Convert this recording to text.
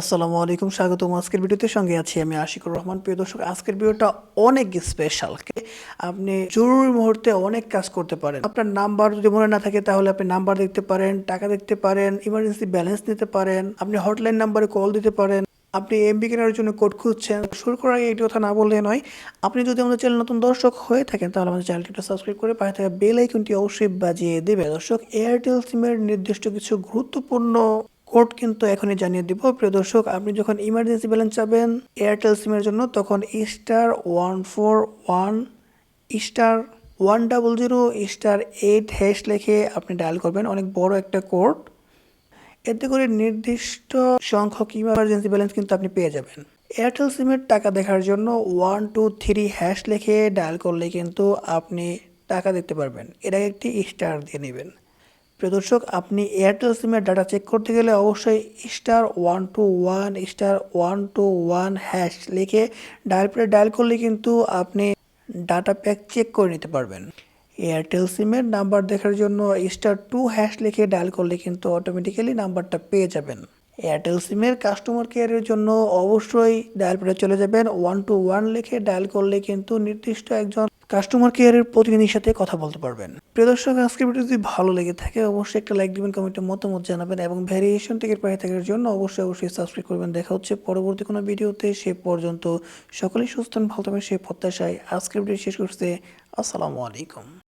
আসসালামু আলাইকুম, স্বাগতম আজকের ভিডিওতে। সঙ্গে আছি আমি আশিকুর রহমান। প্রিয় দর্শক, আজকের ভিডিওটা অনেক স্পেশাল আপনি জরুরি মুহূর্তে অনেক কাজ করতে পারেন। আপনার নাম্বার যদি মনে না থাকে, তাহলে আপনি নাম্বার দেখতে পারেন, টাকা দেখতে পারেন ইমার্জেন্সি ব্যালেন্স নিতে পারেন, আপনি হটলাইন নাম্বারে কল দিতে পারেন, আপনি এমবি কেনার জন্য কোড খুঁজছেন। শুরু করার আগে একটি কথা না বললে নয়, আপনি যদি আমাদের চ্যানেল নতুন দর্শক হয়ে থাকেন, তাহলে আমাদের চ্যানেলটি সাবস্ক্রাইব করে পাশে থাকা বেল আইকনটি অবশ্যই বাজিয়ে দেবে দর্শক এয়ারটেল সিমের নির্দিষ্ট কিছু গুরুত্বপূর্ণ কোড কিন্তু এখনই জানিয়ে দিব। প্রিয় দর্শক, আপনি যখন ইমার্জেন্সি ব্যালেন্স চাবেন এয়ারটেল সিমের জন্য, তখন star one four one star one double zero star eight hash লেখে আপনি ডায়াল করবেন। অনেক বড় একটা কোড। এতে করে নির্দিষ্ট সংখ্যক ইমার্জেন্সি ব্যালেন্স কিন্তু আপনি পেয়ে যাবেন। এয়ারটেল সিমের টাকা দেখার জন্য ওয়ান টু থ্রি হ্যাশ লেখে ডায়াল করলে কিন্তু আপনি টাকা দেখতে পারবেন। আগে একটি স্টার দিয়ে নেবেন। প্রিয় দর্শক, আপনি এয়ারটেল সিমের ডাটা চেক করতে গেলে অবশ্যই star one two one star one two one hash লিখে ডায়াল পরে ডায়াল করলে কিন্তু আপনি ডাটা প্যাক চেক করে নিতে পারবেন। এয়ারটেল সিমের নাম্বার দেখার জন্য স্টার টু হ্যাশ লিখে ডায়াল করলে কিন্তু অটোমেটিক্যালি নাম্বারটা পেয়ে যাবেন। এয়ারটেল সিমের কাস্টমার কেয়ারের জন্য অবশ্যই ডায়াল পরে চলে যাবেন। ওয়ান টু ওয়ান লিখে ডায়াল করলে কিন্তু নির্দিষ্ট একজন কাস্টমার কেয়ারের প্রতিনিধির সাথে কথা বলতে পারবেন। প্রিয় দর্শক, আজকের ভিডিও যদি ভালো লেগে থাকে, অবশ্যই একটা লাইক দিবেন কমেন্টে মতামত জানাবেন এবং ভ্যারিয়েশন থেকে পায়ে থাকার জন্য অবশ্যই অবশ্যই সাবস্ক্রাইব করবেন। দেখা হচ্ছে পরবর্তী কোনো ভিডিওতে। সে পর্যন্ত সকলেই সুস্থ ভালো থাকবেন সেই প্রত্যাশায় আজকের ভিডিও শেষ করছে। আসসালামু আলাইকুম।